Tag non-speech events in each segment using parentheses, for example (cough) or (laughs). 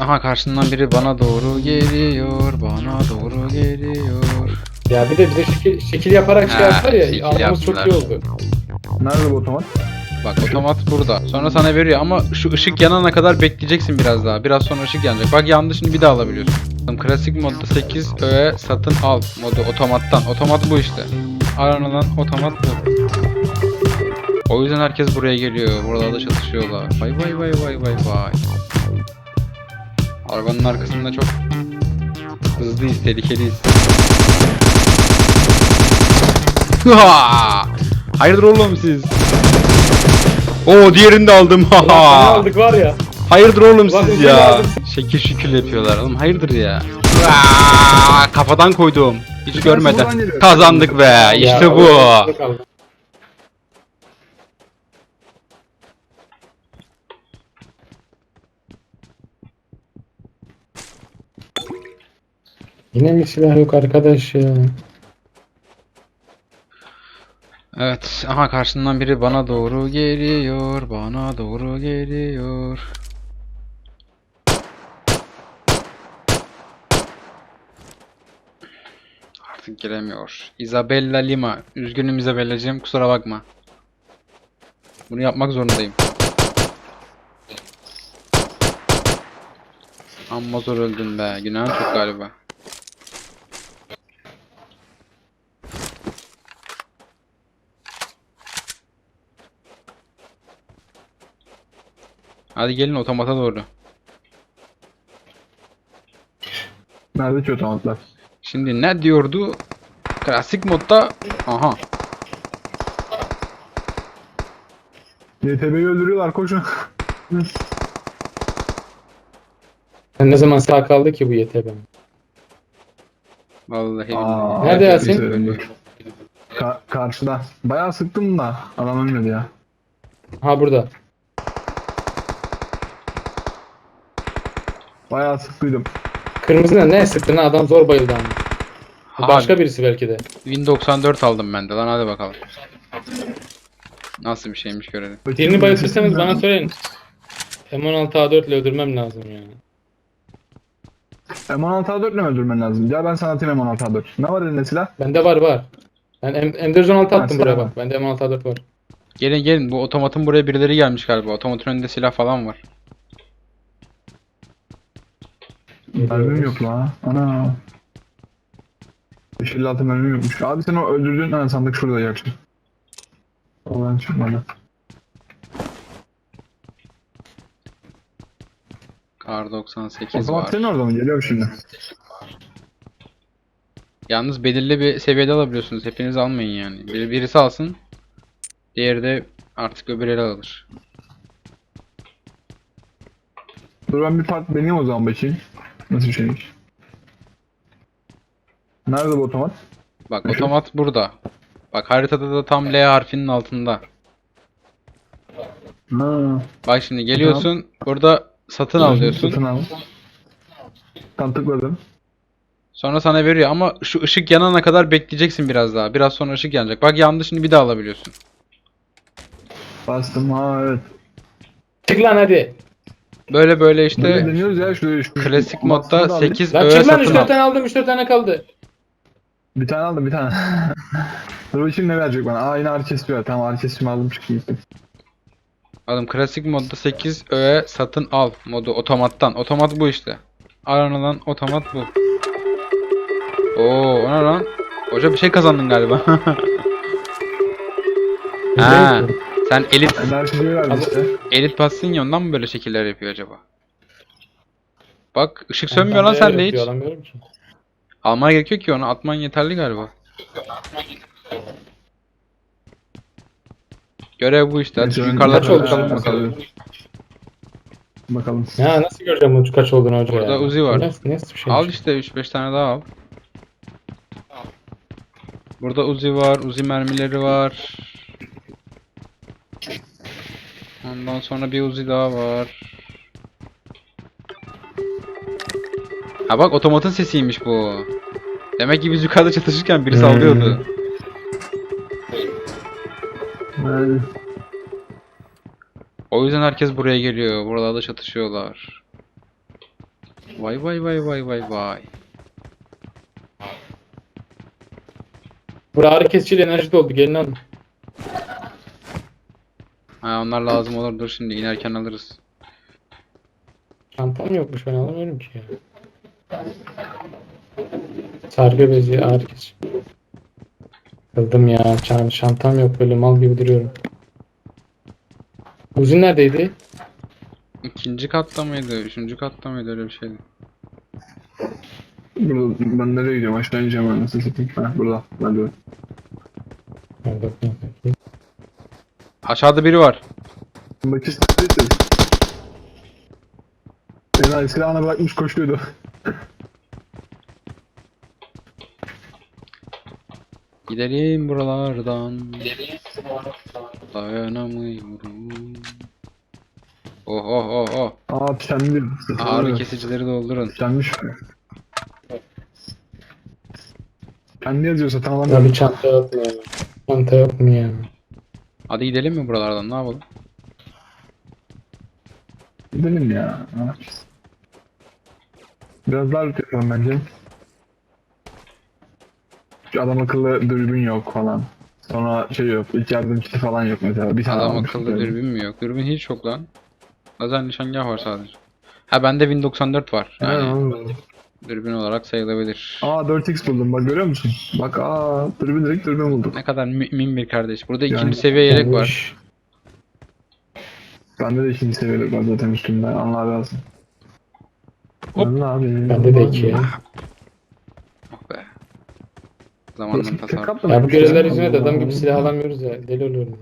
Aha karşından biri bana doğru geliyor, bana doğru geliyor. Ya bir de bize şekil, şekil yaparak şey Ha, yaptılar şekil ya. Almamız çok iyi yaptılar. oldu. Nerede bu otomat? Bak otomat burada. Sonra sana veriyor ama şu ışık yanana kadar bekleyeceksin biraz daha. Biraz sonra ışık yanacak. Bak yandı şimdi bir daha alabiliyorsun. Klasik modda 8 öğe satın al modu otomattan. Otomat bu işte. Aranan otomat bu. O yüzden herkes buraya geliyor. Buralarda çatışıyorlar. Vay vay vay vay vay vay. Arabanın arkasında çok hızlıyız, tehlikeliyiz. Hayırdır oğlum siz? Oo diğerini de aldım. Ulan ne aldık var ya. Hayırdır oğlum Ulan siz ya? Şekil şükür yapıyorlar oğlum. Hayırdır ya? Aa, kafadan koydum. Hiç görmeden. Kazandık be. İşte bu. Yine mi silah yok arkadaş ya? Evet. Aha karşından biri bana doğru geliyor. Bana doğru geliyor. Artık giremiyor. Isabella Lima. Üzgünüm Isabella'cığım. Kusura bakma. Bunu yapmak zorundayım. Amma zor öldün be. Günahın çok galiba. Hadi gelin otomata doğru. Nerede ki otomatlar? Şimdi ne diyordu? Klasik modda aha YTB'yi öldürüyorlar koşun. Sen ne zaman sağ kaldı ki bu YTB? vallahi Aa. Nerede Yasin? öldü. Ka- karşıda. Bayağı sıktım da adam ölmedi ya. Ha burada. Bayağı sıktıydım. Kırmızı ne? Ne sıktın ha? Adam zor bayıldı ama. Bu Aha, Başka birisi belki de. Win 94 aldım ben de lan hadi bakalım. Nasıl bir şeymiş görelim. Birini bayıltırsanız bana söyleyin. M16A4 ile öldürmem lazım ya. M16 A4 ile mi öldürmen lazım? Gel ben sana atayım M16 A4. Ne var elinde silah? Bende var var. Ben M- M416 attım Sen- buraya bak. Bende M16A4 var. Gelin gelin bu otomatın buraya birileri gelmiş galiba. Otomatın önünde silah falan var. Mermim yok la. Ana. 556 mermim yokmuş. Abi sen o öldürdüğün ha, sandık şurada gerçi. Oradan çıkmadı. Kar 98 Otomat var. senin orada mı? Geliyorum şimdi. Yalnız belirli bir seviyede alabiliyorsunuz. Hepiniz almayın yani. Bir, birisi alsın. Diğeri de artık öbür ele alır. Dur ben bir part deneyeyim o zaman bakayım. Nasıl bir şeymiş. Nerede bu otomat? Bak hı. otomat burada. Bak haritada da tam L harfinin altında. Ha, Bak şimdi geliyorsun. Burada satın al diyorsun. Satın al. Tam tıkladım. Sonra sana veriyor ama şu ışık yanana kadar bekleyeceksin biraz daha. Biraz sonra ışık yanacak. Bak yandı şimdi bir daha alabiliyorsun. Bastım ha evet. Çık lan hadi. Böyle böyle Böyle işte deniyoruz ya şu, şu klasik modda alayım. 8 Lan öğe çık lan satın 3 4 al. tane aldım 3 4 tane kaldı. Bir tane aldım bir tane. (laughs) Dur bakayım ne verecek bana. Aa yine ağrı kesiyor. Tamam ağrı kesimi aldım çıkayım. Aldım klasik modda 8 öğe satın al modu otomattan. Otomat bu işte. Aranan otomat bu. Oo o ne lan? Hoca bir şey kazandın galiba. (laughs) ha, sen elit Enerjiyi verdi Abi- işte. elit passın ya ondan mı böyle şekiller yapıyor acaba? Bak ışık sönmüyor lan de sende hiç. Almaya gerek yok ki onu atman yeterli galiba. Görev bu işte. Hadi şu Neyse, yukarıda kaç oldu bakalım. Bakalım. Ya nasıl göreceğim bu kaç olduğunu hoca Burada ya? Uzi var. Ne, nasıl bir şey? Al işte 3-5 tane daha al. Burada Uzi var, Uzi mermileri var. Ondan sonra bir Uzi daha var. Ha bak otomatın sesiymiş bu. Demek ki biz yukarıda çatışırken biri Hmm. sallıyordu. O yüzden herkes buraya geliyor. Buralarda çatışıyorlar. Vay vay vay vay vay vay. Bura ağrı kesiciyle enerji doldu. Gelin alın. Ha onlar lazım olur dur şimdi inerken alırız. Çantam yokmuş ben alamıyorum ki ya. Sargı bezi kesici. Kıldım ya. Çan, çantam yok böyle mal gibi duruyorum. Uzun neredeydi? İkinci katta mıydı? Üçüncü katta mıydı öyle bir şeydi. Burada, ben nereye gidiyorum? Aşağı ineceğim ben nasıl satayım? Ha burada. Ben de. Nerede? Aşağıda biri var. Bak işte. Enayi silahına bırakmış koşuyordu. (laughs) Gidelim buralardan. Dayanamıyorum. Oh oh oh oh. Aa tükendi. Ağrı kesicileri doldurun. Tükenmiş mi? Kendi yazıyorsa tamam bir çanta yok mu ya? Çanta yok mu ya? Hadi gidelim mi buralardan ne yapalım? Gidelim ya. Ne yapacağız? Biraz daha loot yapalım bence. Şu adam akıllı dürbün yok falan. Sonra şey yok, ilk yardım kiti falan yok mesela. Bir tane Adam almış akıllı dürbün mü yok? Dürbün hiç yok lan. Lazer nişangah var sadece. Ha bende Win 94 var. Yani anladım. Dürbün olarak sayılabilir. Aa 4x buldum bak görüyor musun? Bak aa dürbün direkt dürbün bulduk. Ne kadar mümin bir kardeş. Burada ikinci Yani- seviye yelek var. Bende de ikinci seviyelik var zaten üstümde. Allah razı Hop. Allah abi. Bende de iki ya. Oh be. Zamanın tasarrufu. Ya bu görevler yüzüne de adam gibi silah alamıyoruz ya. Deli oluyorum.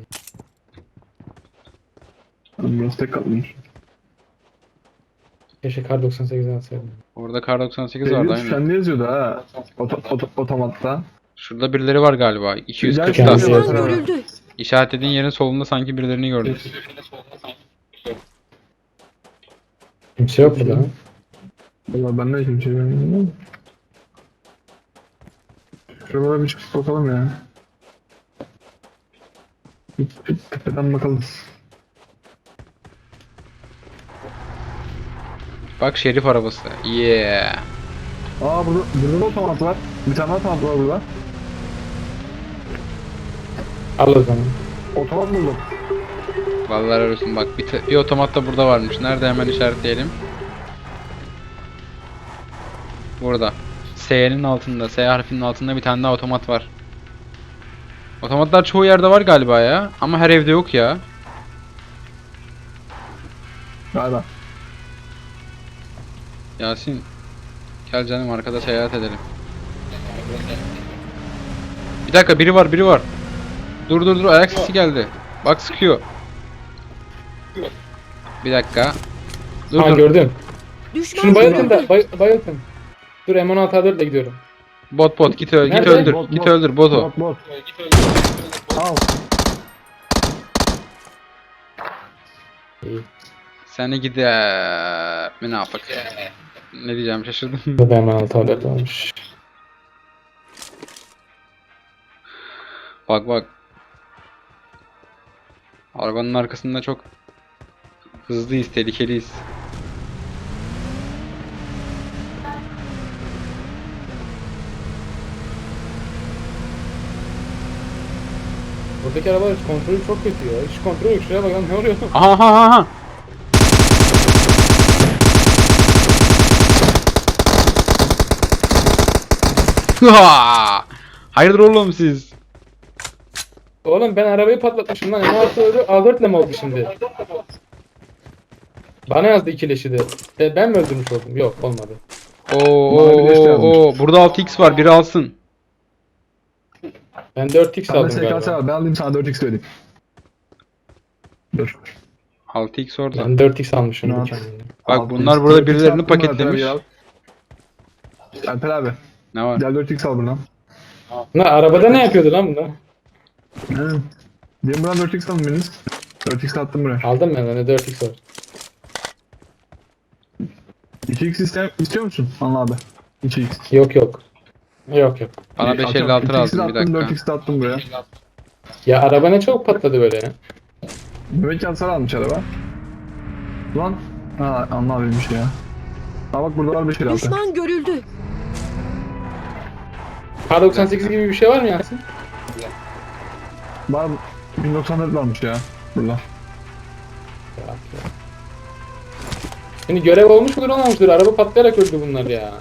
Burası tek katlıymış. Keşke kar 98'den alsaydım. Orada kar 98 vardı Sevgili aynen. kendi yazıyordu ha. Oto, oto, otomatta. Şurada birileri var galiba. Gel, 240'da. Kendisi- gel, Düşman görüldü. İşaretlediğin yerin solunda sanki birilerini gördüm. Kimse yok burada. ha. Valla ben de kimse bilmiyorum. Şuralara bir çıkıp bakalım ya. Bir, bir tepeden bakalım. Bak şerif arabası. Yeah. Aa burada, burada da otomat var. Bir tane daha otomat var burada. Al o zaman. Otomat buldum. Vallahi arıyorsun bak bir, bir otomat da burada varmış. Nerede hemen işaretleyelim. Burada. S'nin altında, S harfinin altında bir tane daha otomat var. Otomatlar çoğu yerde var galiba ya. Ama her evde yok ya. Galiba. Yasin. Gel canım arkada seyahat edelim. Bir dakika biri var biri var. Dur dur dur ayak sesi geldi. Bak sıkıyor. Bir dakika. Dur Ha dur. gördüm. Düşman Şunu bayıltın da bay, bayıltın. Dur M16 A4 ile gidiyorum. Bot bot git öl git öldür. Bot, git bot. öldür botu. Bot bot. Al. İyi. Seni gider. Münafık. Ne diyeceğim şaşırdım. Burada M16 A4 olmuş. bak bak. Arabanın arkasında çok hızlıyız, tehlikeliyiz. Buradaki arabalar kontrolü çok kötü ya. Hiç kontrol yok. Şuraya bak lan ne oluyor? Aha aha aha. (laughs) Hıha! Hayırdır oğlum siz? Oğlum ben arabayı patlatmışım lan. M16 A4 A4 ile mi oldu şimdi? Bana yazdı ikileşi de. E, ben mi öldürmüş oldum? Yok olmadı. Oo, oo, şey oo. Burada 6x var, biri alsın. Ben 4x Bende aldım SKS galiba. var. Ben alayım sana 4x vereyim. Dur. 6x orada. Ben 4x almışım Ne. Bak 6x. bunlar burada 4x birilerini attım paketlemiş. Alper abi ya. Alper abi. Ne var? Gel 4x al buradan. Lan arabada ne yapıyordu lan bunlar? He. Diyelim buradan 4x alın biriniz. 4x attım buraya. Aldım ben hani 4x var. 2x ister, istiyor musun? Anla abi. 2x. Yok yok. Yok yok. Bana 556 lazım bir dakika. 4x de attım buraya. Ya araba ne çabuk patladı böyle ya. Demek ki hasar almış araba. Lan. Ha anla abiymiş ya. Ha bak burada var 5 el altı. Düşman görüldü. K98 gibi bir şey var mı Yasin? Var 1094 varmış ya. Burada. Şimdi görev olmuş mudur olmamıştır? Araba patlayarak öldü bunlar ya.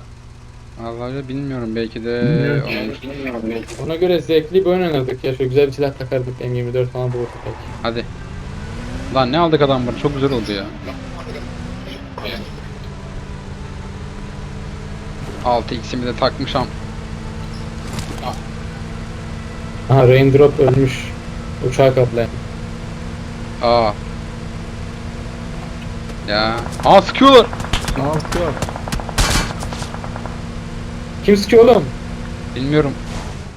Vallahi bilmiyorum belki de Bilmiyorum. olmuş. Ona göre zevkli bir oyun oynadık ya. Şöyle güzel bir silah takardık. M24 falan bulurduk belki. Hadi. Lan ne aldık adamları çok güzel oldu ya. 6x'imi de takmışam. Aha Raindrop ölmüş. Uçağı kaplayan. Aa. Ya. Aa sıkıyorlar. Ne yapıyor? Kim sıkıyor oğlum? Bilmiyorum.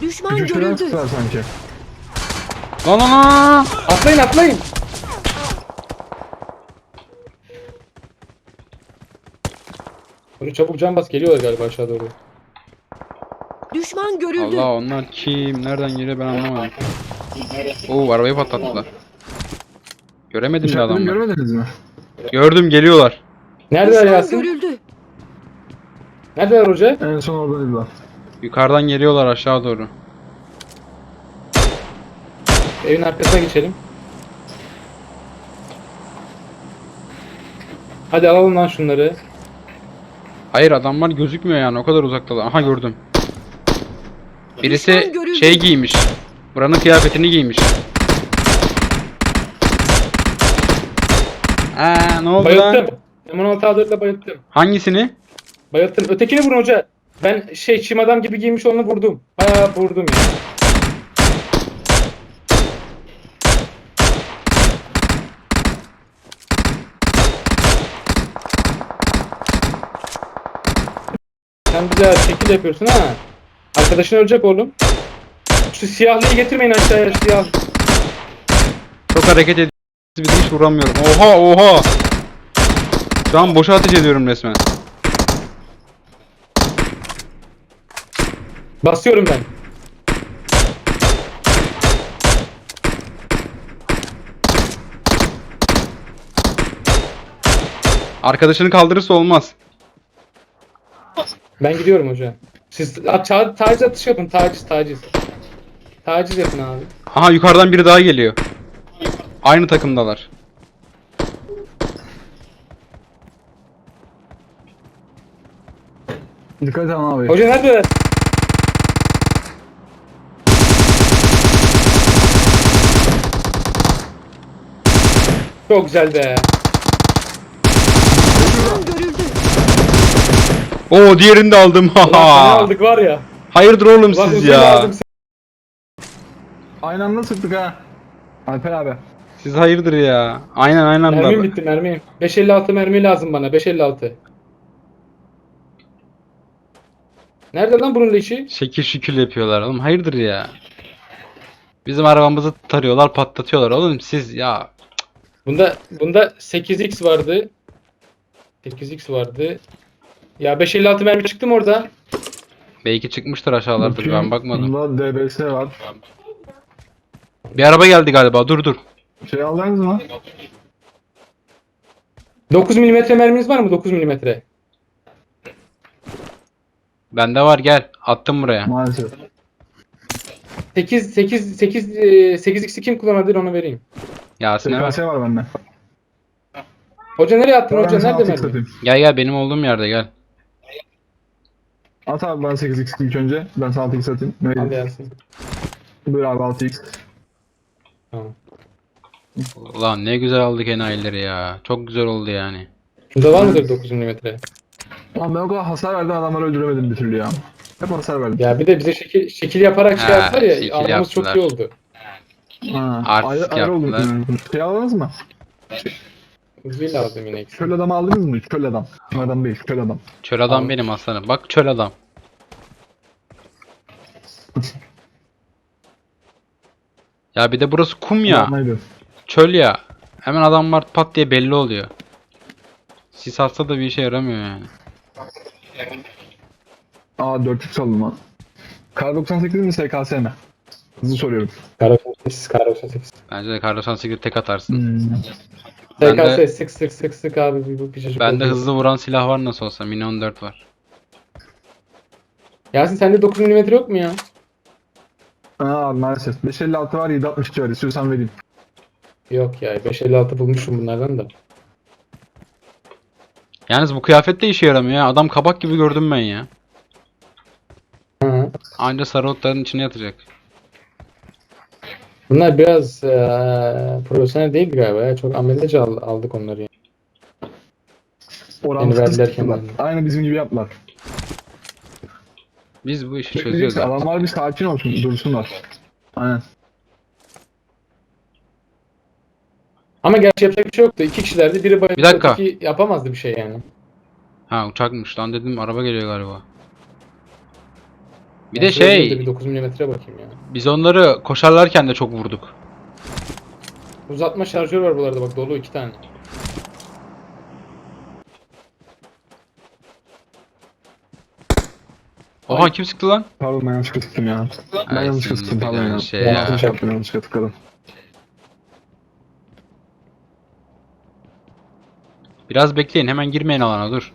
Düşman şeyler görüldü. tutar sanki. Lan lan lan. Atlayın atlayın. Böyle çabuk can bas geliyorlar galiba aşağı doğru. Düşman görüldü. Allah onlar kim? Nereden geliyor ben anlamadım. Oo arabayı patlattılar. Göremedim de İşaretleri adamları. görmediniz mi? Gördüm geliyorlar. Neredeler Düşman Yasin? görüldü. Neredeler hoca? En son oradaydılar. Yukarıdan geliyorlar aşağı doğru. Evin arkasına geçelim. Hadi alalım lan şunları. Hayır adamlar gözükmüyor yani o kadar uzaktalar. Aha gördüm. Birisi şey giymiş. Buranın kıyafetini giymiş. Aa ne oldu lan? Bayılttım. M16 A4'le bayılttım. Hangisini? Bayılttım. Ötekini vurun hoca. Ben şey çim adam gibi giymiş onu vurdum. Ha vurdum ya. Sen bir daha şekil yapıyorsun ha. Arkadaşın ölecek oğlum. Şu siyahlıyı getirmeyin aşağıya siyah. Çok hareket ediyor. Bir de hiç vuramıyorum. Oha oha. Şu an boşa ateş ediyorum resmen. Basıyorum ben. Arkadaşını kaldırırsa olmaz. Ben gidiyorum hoca. Siz ta- taciz atış yapın. Taciz taciz. Taciz yapın abi. Aha yukarıdan biri daha geliyor. Aynı takımdalar. Dikkat ama abi. Hoca neredeler? Çok güzel be. Düşman görüldü. Oo diğerini de aldım. Haha. (laughs) aldık var ya. Hayırdır oğlum Ulan siz uzun ya? Aynı anda sıktık ha. Alper abi. Siz hayırdır ya? Aynen aynen. Mermim da. bitti mermim. 556 mermi lazım bana. 556. Nerede lan bunun leşi? Şekil şükül yapıyorlar oğlum. Hayırdır ya? Bizim arabamızı tarıyorlar, patlatıyorlar oğlum siz ya. Bunda bunda 8x vardı. 8x vardı. Ya 556 mermi çıktı mı orada? Belki çıkmıştır aşağılardır ben bakmadım. Bunda DBS var. Bir araba geldi galiba. Dur dur. Şey aldınız mı? 9 mm merminiz var mı? 9 mm. Bende var gel. Attım buraya. Maalesef. 8 8 8 8x'i kim kullanabilir onu vereyim. Yasin'e ver. SKS var bende. Hoca nereye attın Ben hoca? sana Nerede 6x mermi? Gel gel benim olduğum yerde gel. At abi bana 8x ilk önce. Ben sana 6x atayım. Ne Hadi vereyim? Yasin. Buyur abi 6x. Tamam. Ulan ne güzel aldık enayileri ya. Çok güzel oldu yani. Bunda var mıdır 9 mm? Lan ben o kadar hasar verdim adamları öldüremedim bir türlü ya. Hep hasar verdim. Ya bir de bize şekil, şekil yaparak şey Ha, yaptılar ya. şekil Armamız çok iyi oldu. Ha, Artistik ayrı, ayrı oldu. yaptılar. Şey aldınız mı? Hızlı lazım yine. Çöl adamı aldınız mı? Çöl adam. Çöl adam değil, çöl adam. Çöl adam benim aslanım. Bak çöl adam. Ya bir de burası kum ya. Çöl ya. Hemen adamlar pat diye belli oluyor. Sis atsa da bir işe yaramıyor yani. Aa 4x aldım lan. Kar 98 mi SKS mi? Hızlı soruyorum. Kara 98 kar 98. Bence de Kar 98'de tek atarsın. Hmm. Ben de- TKS sık sık sık sık abi bir bu çocuk Bende oldu. hızlı vuran silah var nasıl olsa. Mini 14 var. Yasin sende 9 mm yok mu ya? Aa maalesef. 556 var 762 var. İstiyorsan vereyim. Yok ya 556 bulmuşum bunlardan da. Yalnız bu kıyafet de işe yaramıyor ya. Adam kabak gibi gördüm ben ya. Hı. Anca sarı otların içine yatacak. Bunlar biraz eee profesyonel değildi galiba ya. Çok ameliyatça al- aldık onları ya. Orantısız verdiler. Aynı bizim gibi yaptılar. Biz bu işi çözüyoruz. Çözüyoruz. abi. Adamlar bir sakin olsun. Dursunlar. Aynen. Ama gerçi yapacak bir şey yoktu. İki kişilerdi. Biri bayıldı. Bir dakika. öteki yapamazdı bir şey yani. Ha uçakmış lan dedim araba geliyor galiba. Bir de şey bir de bir 9 mm bakayım ya. biz onları koşarlarken de çok vurduk. Uzatma şarjör var buralarda bak dolu iki tane. Oha kim sıktı lan? Pardon ben yanlışlıkla tıktım ya. Ben Ay, yanlışlıkla tıktım pardon ya. şey Ben ya. yanlış yaptım yanlışlıkla tıkladım. Biraz bekleyin hemen girmeyin alana dur.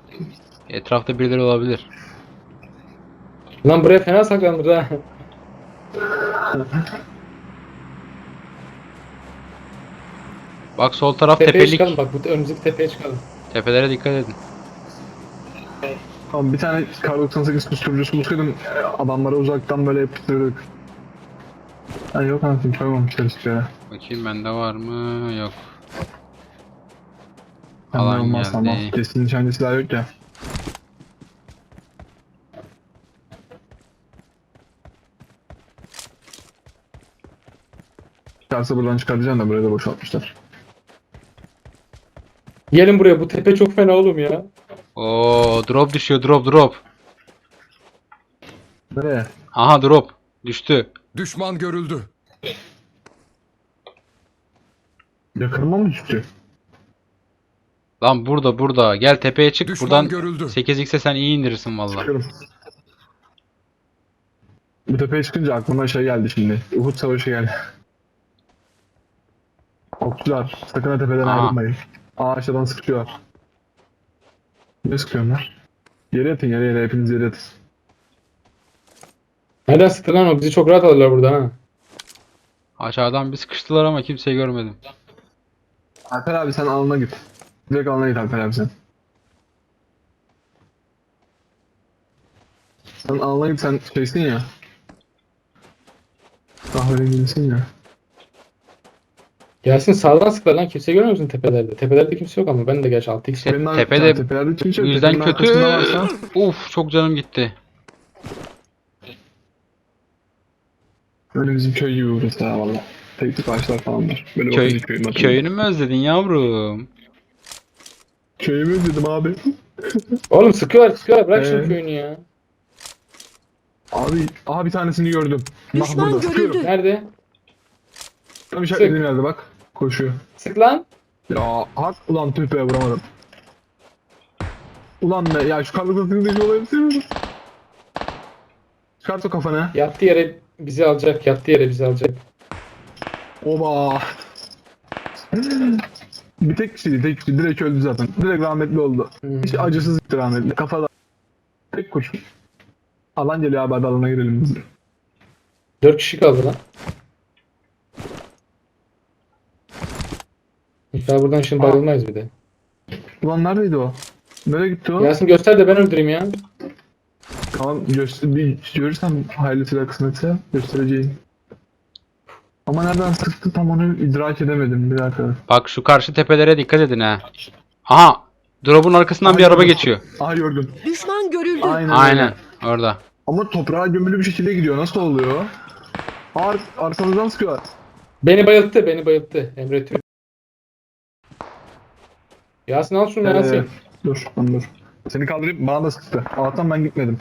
Etrafta birileri olabilir. Lan buraya fena saklandı ha. Bak sol taraf Tepeye tepelik. çıkalım bak bu önümüzdeki tepeye çıkalım. Tepelere dikkat edin. Tamam bir tane kar 98 kusturucusu bulsaydım adamlara uzaktan böyle yapıştırdık. Ha yok anasını koymamışlar hiçbir yere. Bakayım bende var mı? Yok. Bende Alan olmaz ama geldi. kesin nişancı silah yok ya. Çıkarsa buradan çıkartacaksın da buraya da boşaltmışlar. Gelin buraya bu tepe çok fena oğlum ya. Oo drop düşüyor drop drop. Nereye? Aha drop. Düştü. Düşman görüldü. Yakınma mı düştü? Lan burada burada. Gel tepeye çık. Düşman Buradan görüldü. 8x'e sen iyi indirirsin valla. Çıkıyorum. Bu tepeye çıkınca aklıma şey geldi şimdi. Uhud Savaşı geldi. Okçular sakın tepeden Aa. ayrılmayın. Ağaçlardan sıkıyorlar. Ne sıkıyorlar? Yere yatın yere yere hepiniz yere yatın. Nereden sıktı lan o? Bizi çok rahat alırlar burada ha. Aşağıdan bir sıkıştılar ama kimseyi görmedim. Alper abi sen alana git. Direkt alana git Alper abi sen. Sen alana git sen şeysin ya. Kahverengisin ya. Gelsin sağdan sıklar lan kimse görmüyor musun tepelerde? Tepelerde kimse yok ama ben de gerçi 6x İşte Benim ar- tepede tepelerde kimse yok. yüzden Tepenin kötü. arkasında varsa- Uf çok canım gitti. Böyle bizim köy gibi burası ha valla. Tek tük ağaçlar falan var. Böyle Köy, köyün bakımı. köyünü mü özledin yavrum? Köyümü özledim abi. Oğlum sıkıyorlar sıkıyorlar bırak Ee? şimdi köyünü ya. Abi, aha bir tanesini gördüm. Bak Düşman burada sıkıyorum. görüldü. Nerede? Tam işaretlediğim yerde bak. Koşuyor. Sık lan. Ya hak ulan tüh be vuramadım. Ulan be ya şu karlı kızını olayım seviyorum. Çıkart o kafana. Yattığı yere bizi alacak. Yattığı yere bizi alacak. Oba. bir tek kişiydi tek kişi direkt öldü zaten. Direkt rahmetli oldu. Hmm. Hiç acısız gitti rahmetli. Kafada. Tek kurşun. Alan geliyor abi hadi alana girelim biz. de. 4 kişi kaldı lan. İnşallah buradan şimdi bayılmayız bir de. Ulan neredeydi o? Nereye gitti o? Yasin göster de ben öldüreyim ya. Tamam göster bir görürsem hayırlı silah kısmetse göstereceğim. Ama nereden sıktı tam onu idrak edemedim bir dakika. Bak şu karşı tepelere dikkat edin ha. Aha! Drop'un arkasından bir Aynen. araba geçiyor. Aha gördüm. Düşman görüldü. Aynen. Aynen. Orada. Ama toprağa gömülü bir şekilde gidiyor. Nasıl oluyor? Ar arkamızdan sıkıyorlar. Beni bayılttı, beni bayılttı. Emre Türk. Yasin al şunu Ee, Yasin. dur, lan dur. Seni kaldırayım bana da sıktı. Allah'tan ben gitmedim.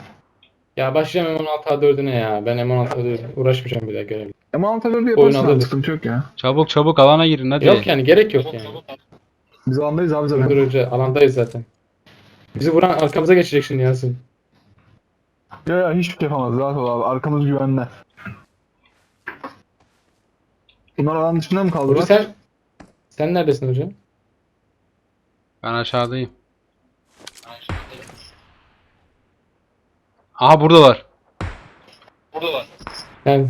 Ya başlayacağım M16 A4'üne ya. Ben M16 A4'e uğraşmayacağım bir daha görev. Ama Antalya'da Oyun yaparsın alırız. abi sıkıntı yok ya. Çabuk çabuk alana girin hadi. Yok yani gerek yok yani. Biz alandayız abi zaten. Dur önce alandayız zaten. Bizi vuran arkamıza geçecek şimdi Yasin. Ya ya hiçbir şey yapamaz. Rahat ol abi. Arkamız güvenli. Bunlar alan dışında mı kaldılar? Hoca sen sen neredesin hocam? Ben aşağıdayım. Aha buradalar. Yani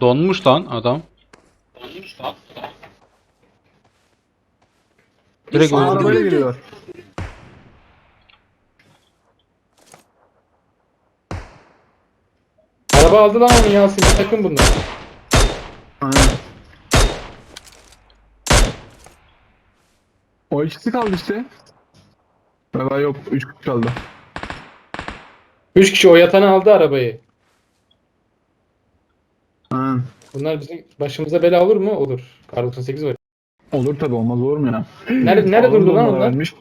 Donmuş lan adam. Direkt Düşman Aa, öldü. arabayla görüldü. geliyorlar. araba aldı lan onu Yasin. Sakın bunlar. O ikisi kaldı işte. Valla yok. Üç kişi kaldı. Üç kişi o yatanı aldı arabayı. Aynen. Bunlar bizim başımıza bela olur mu? Olur. Kar 98 var. Olur tabi olmaz olur mu ya? Nerede, nerede durdu lan onlar? vermiş.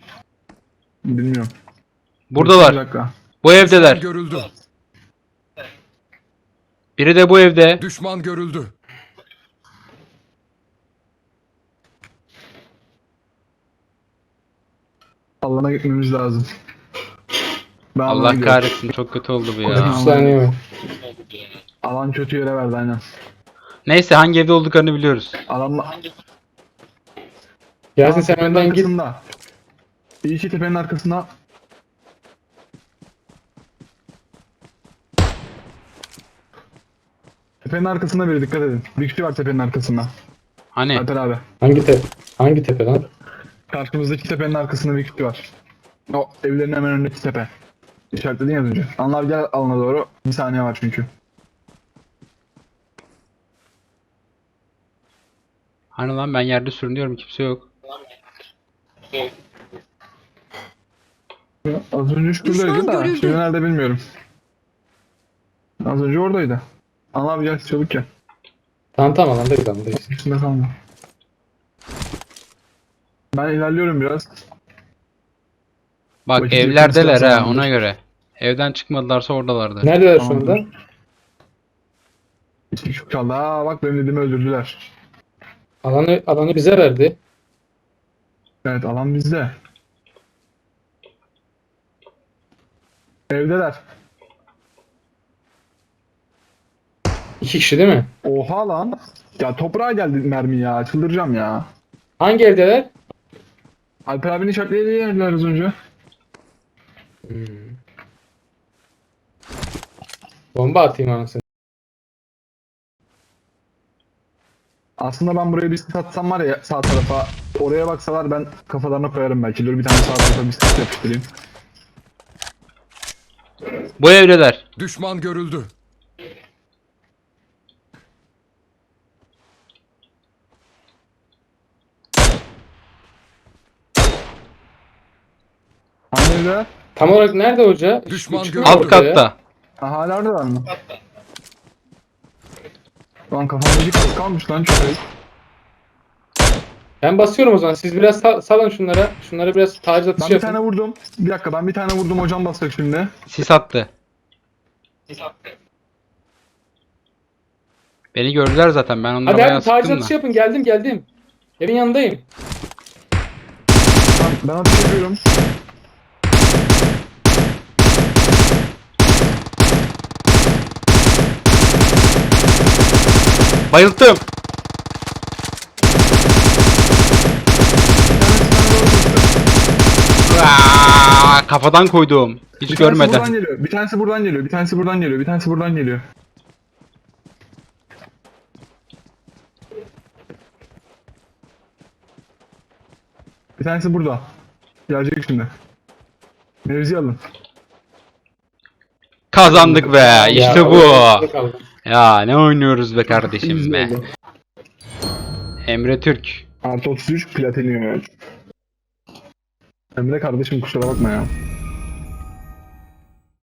Bilmiyorum. Bir Buradalar. dakika. Bu evdeler. görüldü. Biri de bu evde. Düşman görüldü. Alana gitmemiz lazım. Ben alana Allah gidiyorum. kahretsin çok kötü oldu bu 3 ya. saniye var. Alan kötü yere verdi aynen. Neyse hangi evde olduklarını biliyoruz. Alan Yasin sen tepenin önden git. arkasında. İyi ki tepenin arkasında. Tepenin arkasında biri dikkat edin. Bir kişi var tepenin arkasında. Hani Alper abi. Hangi tepe? Hangi tepe lan? Karşımızdaki tepenin arkasında bir kişi var. O evlerin hemen önündeki tepe. İşaretledin ya az önce. Anlar gel alana doğru. Bir saniye var çünkü. hani lan ben yerde sürünüyorum kimse yok. Az önce şuradaydı da görüldü. şimdi nerede bilmiyorum. Az önce oradaydı. Anlar gel çabuk gel. Tamam tamam alandayız alandayız. İçinde kalma. Ben ilerliyorum biraz. Bak Vakit evlerdeler ha ona göre. Evden çıkmadılarsa oradalardı. Neredeler şu Tamamdır. anda? İki kişi kaldı. Aa bak benim dediğimi öldürdüler. Alanı, alanı bize verdi. Evet alan bizde. Evdeler. İki kişi değil mi? Oha lan. Ya toprağa geldi mermi ya. Çıldıracağım ya. Hangi evdeler? Alper abinin işaretlediği yerler az önce. Bomba atayım anasını. Aslında ben buraya bir atsam var ya sağ tarafa. Oraya baksalar ben kafalarına koyarım belki. Dur bir tane sağ tarafa bir yapıştırayım. Bu evdeler. Düşman görüldü. Evde? Tam olarak nerede hoca? Düşman hiç Alt orada katta. Ha, hala oradalar mı? Lan kafamdaki kas kalmış lan ayıp. Ben basıyorum o zaman. Siz biraz sal- salın şunlara. Şunlara biraz taciz Ben atışı bir yapın. tane vurdum. Bir dakika ben bir tane vurdum hocam basacak şimdi. Sis attı. Beni gördüler zaten ben onlara Hadi bayağı hadi taciz sıktım atışı da. yapın. Geldim geldim. Evin yanındayım. Ben, ben atış yapıyorum. Bayılttım. Aa, kafadan koydum. Hiç Bir tanesi buradan görmeden. geliyor. Bir tanesi buradan geliyor. Bir tanesi buradan geliyor. Bir tanesi buradan geliyor. Bir tanesi burada. Gelecek şimdi. Mevzi alın. Kazandık be. İşte bu. Ya ne oynuyoruz be kardeşim be. Emre Türk. Artı 33 platin Emre kardeşim kusura bakma ya.